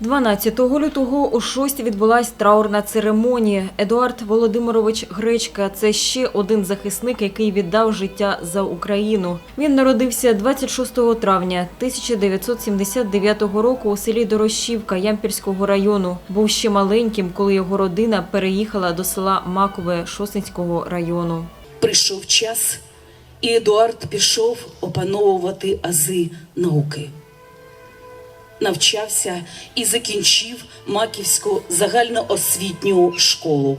12 лютого о 6 відбулась траурна церемонія. Едуард Володимирович Гречка – це ще один захисник, який віддав життя за Україну. Він народився 26 травня 1979 року у селі Дорощівка Ямпільського району. Був ще маленьким, коли його родина переїхала до села Макове Шосинського району. Прийшов час, і Едуард пішов опановувати ази науки. Навчався і закінчив Маківську загальноосвітню школу.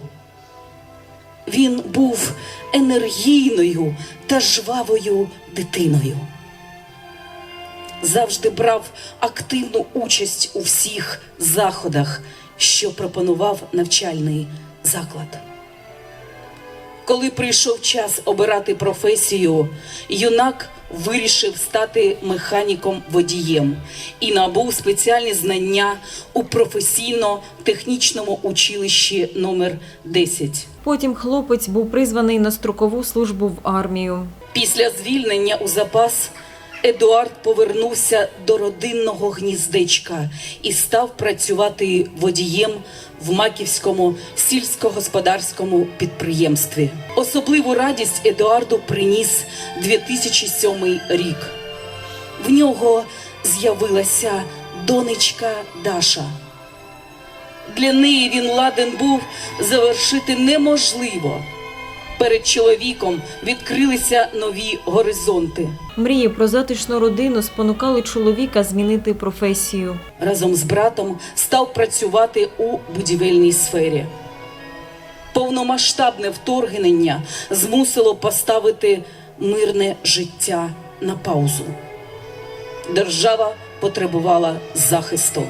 Він був енергійною та жвавою дитиною. Завжди брав активну участь у всіх заходах, що пропонував навчальний заклад. Коли прийшов час обирати професію, юнак вирішив стати механіком-водієм і набув спеціальні знання у професійно-технічному училищі номер 10. Потім хлопець був призваний на строкову службу в армію. Після звільнення у запас Едуард повернувся до родинного гніздечка і став працювати водієм в Маківському сільськогосподарському підприємстві. Особливу радість Едуарду приніс 2007 рік. В нього з'явилася донечка Даша. Для неї він ладен був завершити неможливо. Перед чоловіком відкрилися нові горизонти. Мрії про затишну родину спонукали чоловіка змінити професію. Разом з братом став працювати у будівельній сфері. Повномасштабне вторгнення змусило поставити мирне життя на паузу. Держава потребувала захисту.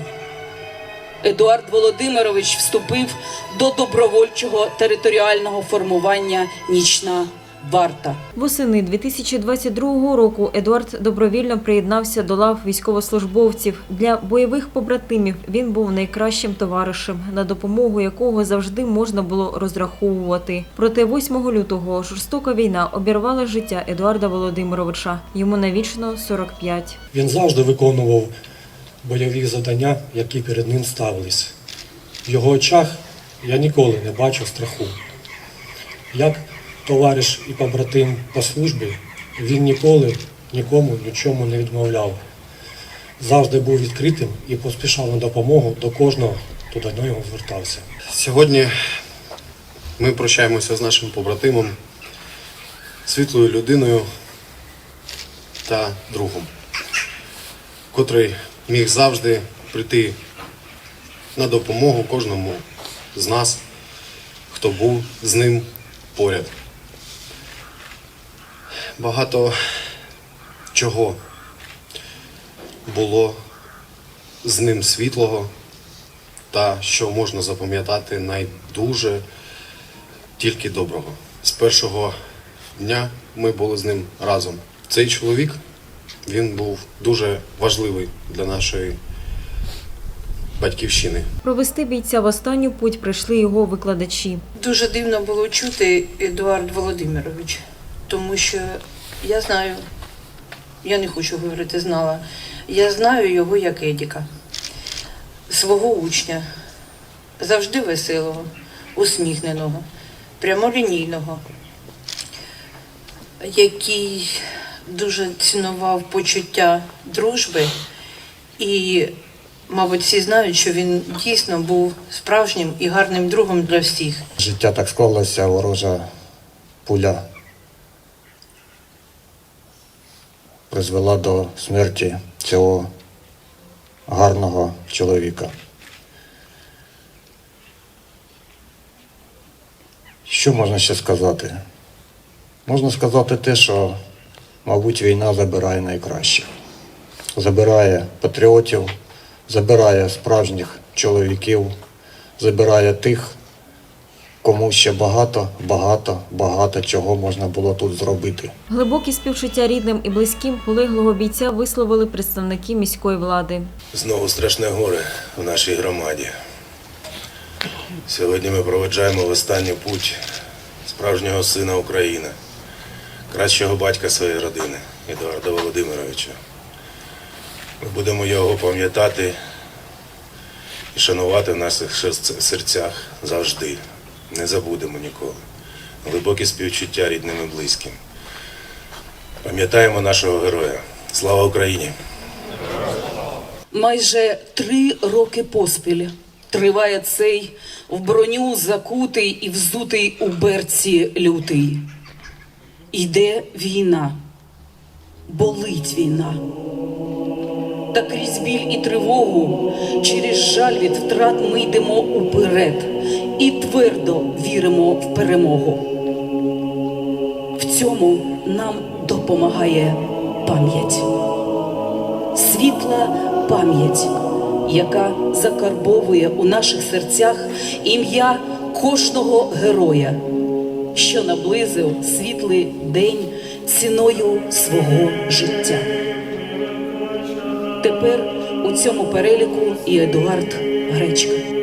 Едуард Володимирович вступив до добровольчого територіального формування Нічна варта. Восени 2022 року Едуард добровільно приєднався до лав військовослужбовців. Для бойових побратимів він був найкращим товаришем, на допомогу якого завжди можна було розраховувати. Проте 8 лютого жорстока війна обірвала життя Едуарда Володимировича. Йому навічно 45. Він завжди виконував бойові завдання, які перед ним ставились. В його очах я ніколи не бачив страху. Як товариш і побратим по службі, він ніколи нікому нічому не відмовляв. Завжди був відкритим і поспішав на допомогу до кожного, хто до нього звертався. Сьогодні ми прощаємося з нашим побратимом, світлою людиною та другом, котрий міг завжди прийти на допомогу кожному з нас, хто був з ним поряд. Багато чого було з ним світлого та що можна запам'ятати найдуже тільки доброго. З першого дня ми були з ним разом. Цей чоловік він був дуже важливий для нашої батьківщини. Провести бійця в останню путь прийшли його викладачі. Дуже дивно було чути Едуард Володимирович, тому що я знаю, я не хочу говорити знала, я знаю його як Едіка, свого учня, завжди веселого, усміхненого, прямолінійного, який дуже цінував почуття дружби і, мабуть, всі знають, що він дійсно був справжнім і гарним другом для всіх. Життя так склалося, ворожа пуля призвела до смерті цього гарного чоловіка. Що можна ще сказати? Можна сказати те, що, мабуть, війна забирає найкраще. Забирає патріотів, забирає справжніх чоловіків, забирає тих, кому ще багато, багато, багато чого можна було тут зробити. Глибокі співчуття рідним і близьким полеглого бійця висловили представники міської влади. Знову страшне горе в нашій громаді. Сьогодні ми проведжаємо в останню путь справжнього сина України, кращого батька своєї родини Едуарда Володимировича. Ми будемо його пам'ятати і шанувати в наших серцях завжди. Не забудемо ніколи. Глибокі співчуття рідним і близьким. Пам'ятаємо нашого героя. Слава Україні! Майже три роки поспіль триває цей в броню закутий і взутий у берці лютий. Йде війна, болить війна. Та крізь біль і тривогу, через жаль від втрат ми йдемо уперед і твердо віримо в перемогу. В цьому нам допомагає пам'ять світла пам'ять, яка закарбовує у наших серцях ім'я кожного героя, що наблизив світлий день ціною свого життя. Тепер у цьому переліку і Едуард Гречка.